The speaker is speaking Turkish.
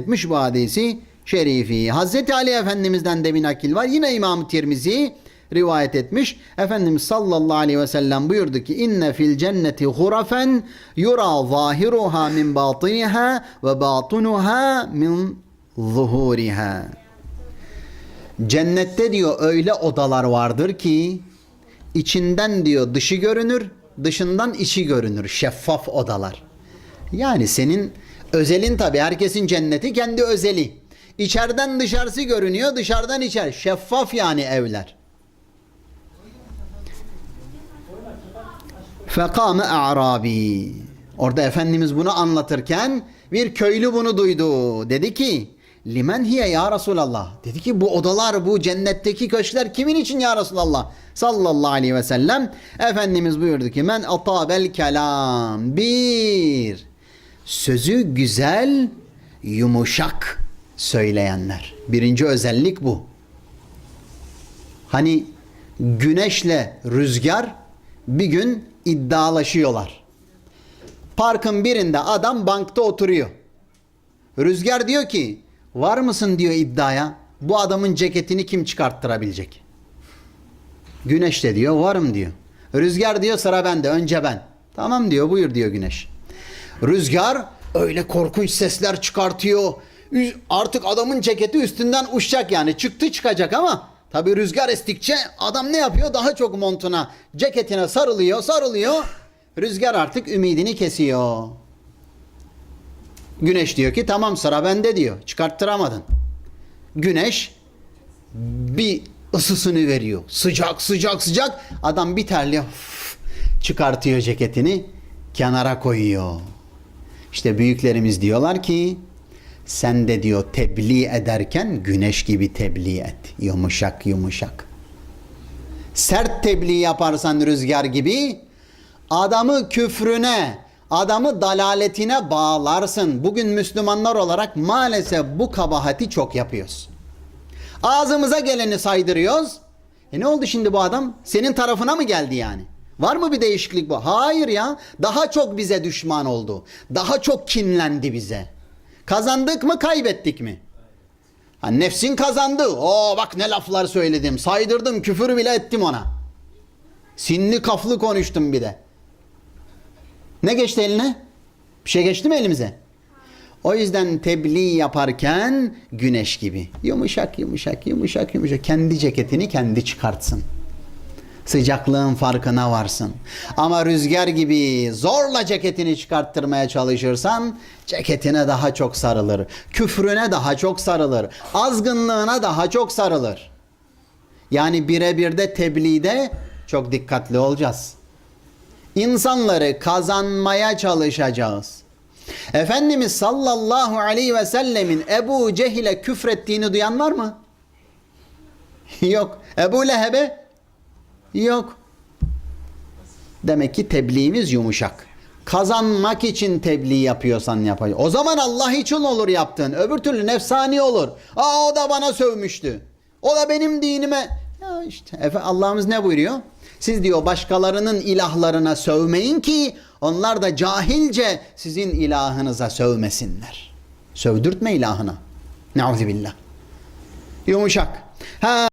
etmiş bu hadisi şerifi. Hazreti Ali Efendimiz'den de bir nakil var. Yine İmam Tirmizi rivayet etmiş. Efendimiz sallallahu aleyhi ve sellem buyurdu ki inne fil cenneti hurafen yura zahiruha min batiniha ve batinuha min zuhuriha. Cennette diyor öyle odalar vardır ki içinden diyor dışı görünür, dışından içi görünür. Şeffaf odalar. Yani senin özelin tabi herkesin cenneti kendi özeli. İçeriden dışarısı görünüyor, dışarıdan içer. Şeffaf yani evler. Fekame a'rabi. Orada Efendimiz bunu anlatırken bir köylü bunu duydu. Dedi ki limen hiye ya Resulallah. Dedi ki bu odalar bu cennetteki köşkler kimin için ya Resulallah? Sallallahu aleyhi ve sellem. Efendimiz buyurdu ki men atabel kelam. Bir. Sözü güzel, yumuşak söyleyenler. Birinci özellik bu. Hani güneşle rüzgar bir gün iddialaşıyorlar. Parkın birinde adam bankta oturuyor. Rüzgar diyor ki var mısın diyor iddiaya. Bu adamın ceketini kim çıkarttırabilecek? Güneş de diyor varım diyor. Rüzgar diyor sıra bende önce ben. Tamam diyor buyur diyor güneş. Rüzgar öyle korkunç sesler çıkartıyor. Artık adamın ceketi üstünden uçacak yani. Çıktı çıkacak ama tabi rüzgar estikçe adam ne yapıyor? Daha çok montuna, ceketine sarılıyor, sarılıyor. Rüzgar artık ümidini kesiyor. Güneş diyor ki tamam sıra bende diyor. Çıkarttıramadın. Güneş bir ısısını veriyor. Sıcak sıcak sıcak. Adam bir terliyor. Üf, Çıkartıyor ceketini. Kenara koyuyor. İşte büyüklerimiz diyorlar ki sen de diyor tebliğ ederken güneş gibi tebliğ et. Yumuşak yumuşak. Sert tebliğ yaparsan rüzgar gibi adamı küfrüne, adamı dalaletine bağlarsın. Bugün Müslümanlar olarak maalesef bu kabahati çok yapıyoruz. Ağzımıza geleni saydırıyoruz. E ne oldu şimdi bu adam? Senin tarafına mı geldi yani? Var mı bir değişiklik bu? Hayır ya. Daha çok bize düşman oldu. Daha çok kinlendi bize. Kazandık mı kaybettik mi? Ha, nefsin kazandı. Oo bak ne laflar söyledim. Saydırdım küfür bile ettim ona. Sinli kaflı konuştum bir de. Ne geçti eline? Bir şey geçti mi elimize? O yüzden tebliğ yaparken güneş gibi. Yumuşak yumuşak yumuşak yumuşak. Kendi ceketini kendi çıkartsın. Sıcaklığın farkına varsın. Ama rüzgar gibi zorla ceketini çıkarttırmaya çalışırsan ceketine daha çok sarılır. Küfrüne daha çok sarılır. Azgınlığına daha çok sarılır. Yani birebir de tebliğde çok dikkatli olacağız. İnsanları kazanmaya çalışacağız. Efendimiz sallallahu aleyhi ve sellemin Ebu Cehil'e küfrettiğini duyan var mı? Yok. Ebu Leheb'e? Yok. Demek ki tebliğimiz yumuşak. Kazanmak için tebliğ yapıyorsan yapay. O zaman Allah için olur yaptığın. Öbür türlü nefsani olur. Aa o da bana sövmüştü. O da benim dinime. Ya işte Allah'ımız ne buyuruyor? Siz diyor başkalarının ilahlarına sövmeyin ki onlar da cahilce sizin ilahınıza sövmesinler. Sövdürtme ilahına. Neuzubillah. Yumuşak. Ha